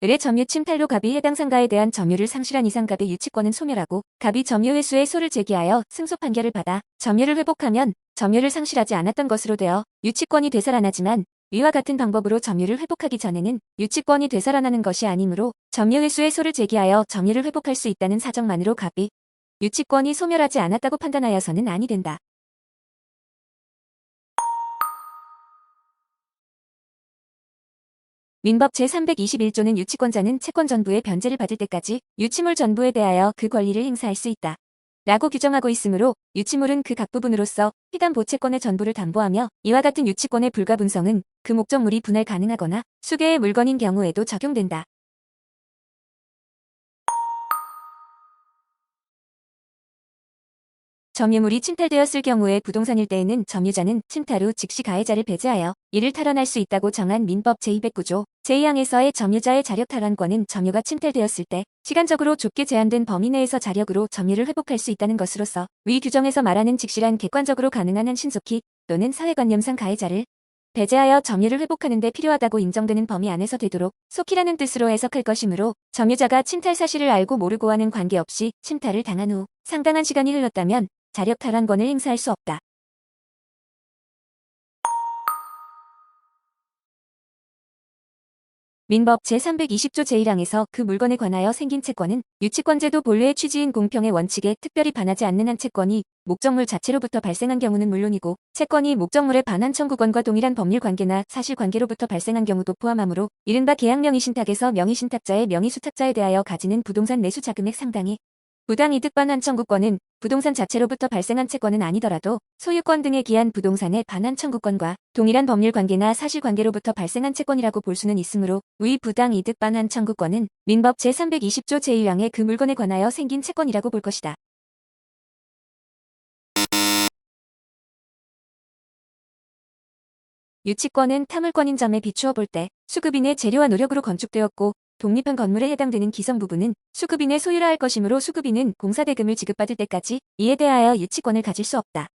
을의 점유 침탈로 갑이 해당 상가에 대한 점유를 상실한 이상 갑의 유치권은 소멸하고 갑이 점유 회수의 소를 제기하여 승소 판결을 받아 점유를 회복하면 점유를 상실하지 않았던 것으로 되어 유치권이 되살아나지만 위와 같은 방법으로 점유를 회복하기 전에는 유치권이 되살아나는 것이 아니므로 점유 회수의 소를 제기하여 점유를 회복할 수 있다는 사정만으로 갑이 유치권이 소멸하지 않았다고 판단하여서는 아니 된다. 민법 제321조는 유치권자는 채권 전부의 변제를 받을 때까지 유치물 전부에 대하여 그 권리를 행사할 수 있다. 라고 규정하고 있으므로 유치물은 그 각 부분으로서 피담 보채권의 전부를 담보하며 이와 같은 유치권의 불가분성은 그 목적물이 분할 가능하거나 수개의 물건인 경우에도 적용된다. 점유물이 침탈되었을 경우에 부동산일 때에는 점유자는 침탈 후 즉시 가해자를 배제하여 이를 탈환할 수 있다고 정한 민법 제209조. 제2항에서의 점유자의 자력 탈환권은 점유가 침탈되었을 때 시간적으로 좁게 제한된 범위 내에서 자력으로 점유를 회복할 수 있다는 것으로서 위 규정에서 말하는 직실한 객관적으로 가능한 한 신속히 또는 사회관념상 가해자를 배제하여 점유를 회복하는 데 필요하다고 인정되는 범위 안에서 되도록 속히라는 뜻으로 해석할 것이므로 점유자가 침탈 사실을 알고 모르고 하는 관계없이 침탈을 당한 후 상당한 시간이 흘렀다면 자력 탈환권을 행사할 수 없다. 민법 제320조 제1항에서 그 물건에 관하여 생긴 채권은 유치권제도 본래의 취지인 공평의 원칙에 특별히 반하지 않는 한 채권이 목적물 자체로부터 발생한 경우는 물론이고 채권이 목적물의 반환 청구권과 동일한 법률 관계나 사실 관계로부터 발생한 경우도 포함하므로 이른바 계약 명의신탁에서 명의신탁자의 명의수탁자에 대하여 가지는 부동산 매수 자금액 상당히 부당 이득 반환 청구권은 부동산 자체로부터 발생한 채권은 아니더라도 소유권 등에 기한 부동산의 반환 청구권과 동일한 법률 관계나 사실 관계로부터 발생한 채권이라고 볼 수는 있으므로 위 부당 이득 반환 청구권은 민법 제320조 제1항의 그 물건에 관하여 생긴 채권이라고 볼 것이다. 유치권은 탐물권인 점에 비추어 볼 때 수급인의 재료와 노력으로 건축되었고 독립한 건물에 해당되는 기성 부분은 수급인의 소유라 할 것이므로 수급인은 공사대금을 지급받을 때까지 이에 대하여 유치권을 가질 수 없다.